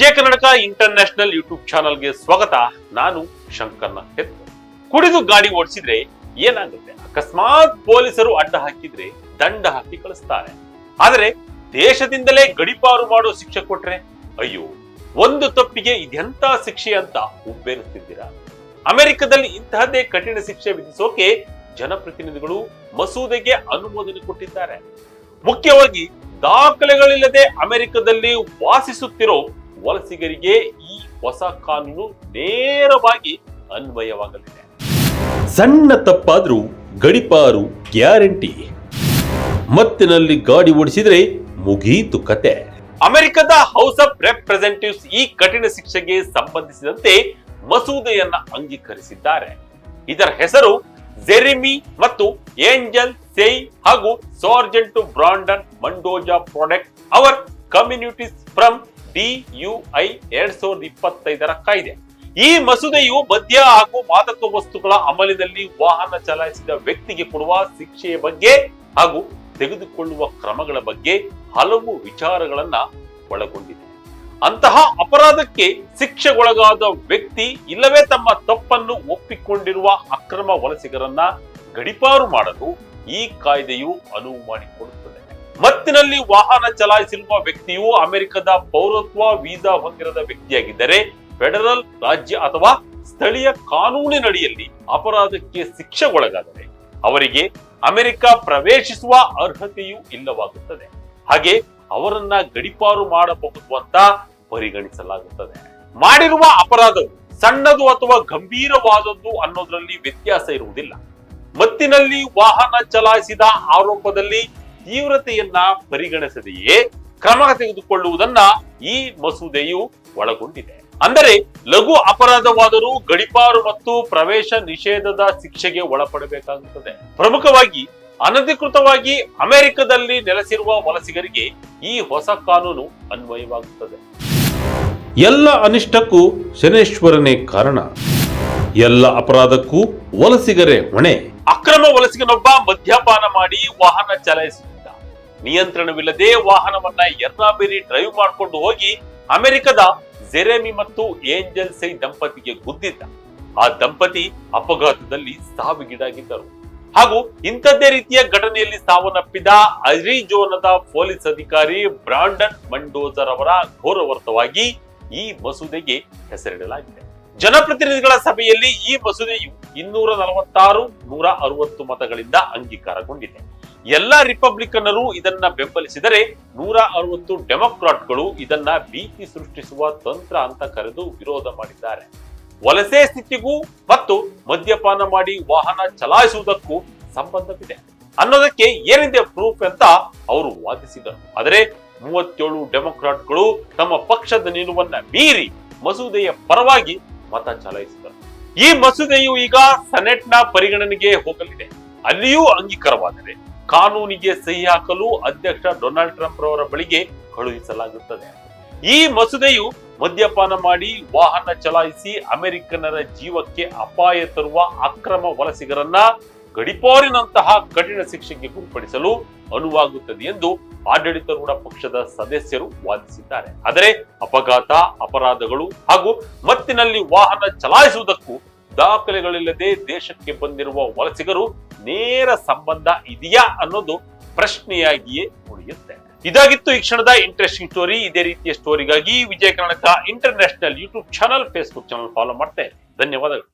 ವಿಜಯ Karnataka international YouTube ಚಾನಲ್ಗೆ ಸ್ವಾಗತ. ನಾನು ಶಂಕರ್ನ ಹೆತ್ತು ಕುಡಿದು ಗಾಡಿ ಓಡಿಸಿದ್ರೆ ಏನಾಗುತ್ತೆ? ಅಕಸ್ಮಾತ್ ಪೊಲೀಸರು ಅಡ್ಡ ಹಾಕಿದ್ರೆ ದಂಡ ಹಾಕಿ ಕಳಿಸ್ತಾರೆ. ಆದರೆ ದೇಶದಿಂದಲೇ ಗಡಿಪಾರು ಮಾಡೋ ಶಿಕ್ಷೆ ಕೊಟ್ರೆ ಅಯ್ಯೋ, ಒಂದು ತಪ್ಪಿಗೆ ಇದೆಂತ ಶಿಕ್ಷೆ ಅಂತ ಉಬ್ಬೇರುತ್ತಿದ್ದೀರಾ? ಅಮೆರಿಕದಲ್ಲಿ ಇಂತಹದ್ದೇ ಕಠಿಣ ಶಿಕ್ಷೆ ವಿಧಿಸೋಕೆ ಜನಪ್ರತಿನಿಧಿಗಳು ಮಸೂದೆಗೆ ಅನುಮೋದನೆ ಕೊಟ್ಟಿದ್ದಾರೆ. ಮುಖ್ಯವಾಗಿ ದಾಖಲೆಗಳಿಲ್ಲದೆ ಅಮೆರಿಕದಲ್ಲಿ ವಾಸಿಸುತ್ತಿರೋ ವಲಸಿಗರಿಗೆ ಈ ಹೊಸ ಕಾನೂನು ನೇರವಾಗಿ ಅನ್ವಯವಾಗಲಿದೆ. ಸಣ್ಣ ತಪ್ಪಾದ್ರೂ ಗಡಿಪಾರು ಗ್ಯಾರಂಟಿ. ಮತ್ತಿನಲ್ಲಿ ಗಾಡಿ ಓಡಿಸಿದ್ರೆ ಮುಗೀತು ಕತೆ. ಅಮೆರಿಕದ ಹೌಸ್ ಆಫ್ ರೆಪ್ರೆಸೆಂಟೇಟಿವ್ಸ್ ಈ ಕಠಿಣ ಶಿಕ್ಷೆಗೆ ಸಂಬಂಧಿಸಿದಂತೆ ಮಸೂದೆಯನ್ನ ಅಂಗೀಕರಿಸಿದ್ದಾರೆ. ಇದರ ಹೆಸರು ಜೆರಿಮಿ ಮತ್ತು ಏಂಜಲ್ ಸೆಯ್ ಹಾಗೂ sergeant Brandon Mendoza protect our communities from DUI ಎರಡ್ ಸಾವಿರದ ಇಪ್ಪತ್ತೈದರ ಕಾಯ್ದೆ. ಈ ಮಸೂದೆಯು ಮದ್ಯ ಹಾಗೂ ಮಾದಕ ವಸ್ತುಗಳ ಅಮಲಿನಲ್ಲಿ ವಾಹನ ಚಲಾಯಿಸಿದ ವ್ಯಕ್ತಿಗೆ ಕೊಡುವ ಶಿಕ್ಷೆಯ ಬಗ್ಗೆ ಹಾಗೂ ತೆಗೆದುಕೊಳ್ಳುವ ಕ್ರಮಗಳ ಬಗ್ಗೆ ಹಲವು ವಿಚಾರಗಳನ್ನ ಒಳಗೊಂಡಿದೆ. ಅಂತಹ ಅಪರಾಧಕ್ಕೆ ಶಿಕ್ಷೆಗೊಳಗಾದ ವ್ಯಕ್ತಿ ಇಲ್ಲವೇ ತಮ್ಮ ತಪ್ಪನ್ನು ಒಪ್ಪಿಕೊಂಡಿರುವ ಅಕ್ರಮ ವಲಸಿಗರನ್ನ ಗಡಿಪಾರು ಮಾಡಲು ಈ ಕಾಯ್ದೆಯು ಅನುವು ಮಾಡಿಕೊಡುತ್ತದೆ. ಮತ್ತಿನಲ್ಲಿ ವಾಹನ ಚಲಾಯಿಸಿರುವ ವ್ಯಕ್ತಿಯು ಅಮೆರಿಕದ ಪೌರತ್ವ ವೀಸಾ ಹೊಂದಿರದ ವ್ಯಕ್ತಿಯಾಗಿದ್ದರೆ ಫೆಡರಲ್ ರಾಜ್ಯ ಅಥವಾ ಸ್ಥಳೀಯ ಕಾನೂನಿನಡಿಯಲ್ಲಿ ಅಪರಾಧಕ್ಕೆ ಶಿಕ್ಷೆಗೊಳಗಾದರೆ ಅವರಿಗೆ ಅಮೆರಿಕ ಪ್ರವೇಶಿಸುವ ಅರ್ಹತೆಯೂ ಇಲ್ಲವಾಗುತ್ತದೆ. ಹಾಗೆ ಅವರನ್ನ ಗಡಿಪಾರು ಮಾಡಬಹುದು ಅಂತ ಪರಿಗಣಿಸಲಾಗುತ್ತದೆ. ಮಾಡಿರುವ ಅಪರಾಧವು ಸಣ್ಣದು ಅಥವಾ ಗಂಭೀರವಾದದ್ದು ಅನ್ನೋದರಲ್ಲಿ ವ್ಯತ್ಯಾಸ ಇರುವುದಿಲ್ಲ. ಮತ್ತಿನಲ್ಲಿ ವಾಹನ ಚಲಾಯಿಸಿದ ಆರೋಪದಲ್ಲಿ ತೀವ್ರತೆಯನ್ನ ಪರಿಗಣಿಸದೆಯೇ ಕ್ರಮ ತೆಗೆದುಕೊಳ್ಳುವುದನ್ನ ಈ ಮಸೂದೆಯು ಒಳಗೊಂಡಿದೆ. ಅಂದರೆ ಲಘು ಅಪರಾಧವಾದರೂ ಗಡಿಪಾರು ಮತ್ತು ಪ್ರವೇಶ ನಿಷೇಧದ ಶಿಕ್ಷೆಗೆ ಒಳಪಡಬೇಕಾಗುತ್ತದೆ. ಪ್ರಮುಖವಾಗಿ ಅನಧಿಕೃತವಾಗಿ ಅಮೆರಿಕದಲ್ಲಿ ನೆಲೆಸಿರುವ ವಲಸಿಗರಿಗೆ ಈ ಹೊಸ ಕಾನೂನು ಅನ್ವಯವಾಗುತ್ತದೆ. ಎಲ್ಲ ಅನಿಷ್ಟಕ್ಕೂ ಶನೇಶ್ವರನೇ ಕಾರಣ. ಎಲ್ಲ ಅಪರಾಧಕ್ಕೂ ವಲಸಿಗರೇ ಹೊಣೆ. ಅಕ್ರಮ ವಲಸಿಗನೊಬ್ಬ ಮದ್ಯಪಾನ ಮಾಡಿ ವಾಹನ ಚಲಾಯಿಸುತ್ತಿದ್ದ ನಿಯಂತ್ರಣವಿಲ್ಲದೆ ವಾಹನವನ್ನ ಎರ್ರಾಬೇರಿ ಡ್ರೈವ್ ಮಾಡಿಕೊಂಡು ಹೋಗಿ ಅಮೆರಿಕದ ಜೆರೆಮಿ ಮತ್ತು ಏಂಜಲ್ ಸೈ ದಂಪತಿಗೆ ಗುದ್ದಿದ್ದ. ಆ ದಂಪತಿ ಅಪಘಾತದಲ್ಲಿ ಸಾವಿಗೀಡಾಗಿದ್ದರು. ಹಾಗೂ ಇಂಥದ್ದೇ ರೀತಿಯ ಘಟನೆಯಲ್ಲಿ ಸಾವನ್ನಪ್ಪಿದ ಅರಿಜೋನದ ಪೊಲೀಸ್ ಅಧಿಕಾರಿ ಬ್ರಾಂಡನ್ ಮಂಡೋಜರ್ ಅವರ ಗೌರವಾರ್ಥವಾಗಿ ಈ ಮಸೂದೆಗೆ ಹೆಸರಿಡಲಾಗಿದೆ. ಜನಪ್ರತಿನಿಧಿಗಳ ಸಭೆಯಲ್ಲಿ ಈ ಮಸೂದೆಯು ಇನ್ನೂರ ನಲವತ್ತಾರು, ನೂರ ಅರವತ್ತು ಮತಗಳಿಂದ ಅಂಗೀಕಾರಗೊಂಡಿದೆ. ಎಲ್ಲ ರಿಪಬ್ಲಿಕನ್ನರು ಇದನ್ನ ಬೆಂಬಲಿಸಿದರೆ ನೂರ ಅರವತ್ತು ಡೆಮೊಕ್ರಾಟ್ಗಳು ಇದನ್ನ ಭೀತಿ ಸೃಷ್ಟಿಸುವ ತಂತ್ರ ಅಂತ ಕರೆದು ವಿರೋಧ ಮಾಡಿದ್ದಾರೆ. ವಲಸೆ ಸ್ಥಿತಿಗೂ ಮತ್ತು ಮದ್ಯಪಾನ ಮಾಡಿ ವಾಹನ ಚಲಾಯಿಸುವುದಕ್ಕೂ ಸಂಬಂಧವಿದೆ. ಅನ್ನೋದಕ್ಕೆ ಏನಿದೆ ಪ್ರೂಫ್ ಅಂತ ಅವರು ವಾದಿಸಿದರು. ಆದರೆ ಮೂವತ್ತೇಳು ಡೆಮೊಕ್ರಾಟ್ಗಳು ತಮ್ಮ ಪಕ್ಷದ ನಿಲುವನ್ನ ಮೀರಿ ಮಸೂದೆಯ ಪರವಾಗಿ ಮತ ಚಲಾಯಿಸಿದರು. ಈ ಮಸೂದೆಯು ಈಗ ಸೆನೆಟ್ನ ಪರಿಗಣನೆಗೆ ಹೋಗಲಿದೆ. ಅಲ್ಲಿಯೂ ಅಂಗೀಕಾರವಾದರೆ ಕಾನೂನಿಗೆ ಸಹಿ ಹಾಕಲು ಅಧ್ಯಕ್ಷ ಡೊನಾಲ್ಡ್ ಟ್ರಂಪ್ ರವರ ಬಳಿಗೆ ಕಳುಹಿಸಲಾಗುತ್ತದೆ. ಈ ಮಸೂದೆಯು ಮದ್ಯಪಾನ ಮಾಡಿ ವಾಹನ ಚಲಾಯಿಸಿ ಅಮೆರಿಕನ್ನರ ಜೀವಕ್ಕೆ ಅಪಾಯ ತರುವ ಅಕ್ರಮ ವಲಸಿಗರನ್ನ ಗಡಿಪಾರಿನಂತಹ ಕಠಿಣ ಶಿಕ್ಷೆಗೆ ಗುರಿಪಡಿಸಲು ಅನುವಾಗುತ್ತದೆ ಎಂದು ಆಡಳಿತಾರೂಢ ಪಕ್ಷದ ಸದಸ್ಯರು ವಾದಿಸಿದ್ದಾರೆ. ಆದರೆ ಅಪಘಾತ, ಅಪರಾಧಗಳು ಹಾಗೂ ಮತ್ತಿನಲ್ಲಿ ವಾಹನ ಚಲಾಯಿಸುವುದಕ್ಕೂ ದಾಖಲೆಗಳಿಲ್ಲದೆ ದೇಶಕ್ಕೆ ಬಂದಿರುವ ವಲಸಿಗರು ನೇರ ಸಂಬಂಧ ಇದೆಯಾ ಅನ್ನೋದು ಪ್ರಶ್ನೆಯಾಗಿಯೇ ಉಳಿಯುತ್ತೆ. ಇದಾಗಿತ್ತು ಈ ಕ್ಷಣದ ಇಂಟ್ರೆಸ್ಟಿಂಗ್ ಸ್ಟೋರಿ ಇದೇ ರೀತಿಯ ಸ್ಟೋರಿಗಾಗಿ Vijaya Karnataka international YouTube channel Facebook channel follow ಮಾಡ್ತೇನೆ ಧನ್ಯವಾದಗಳು.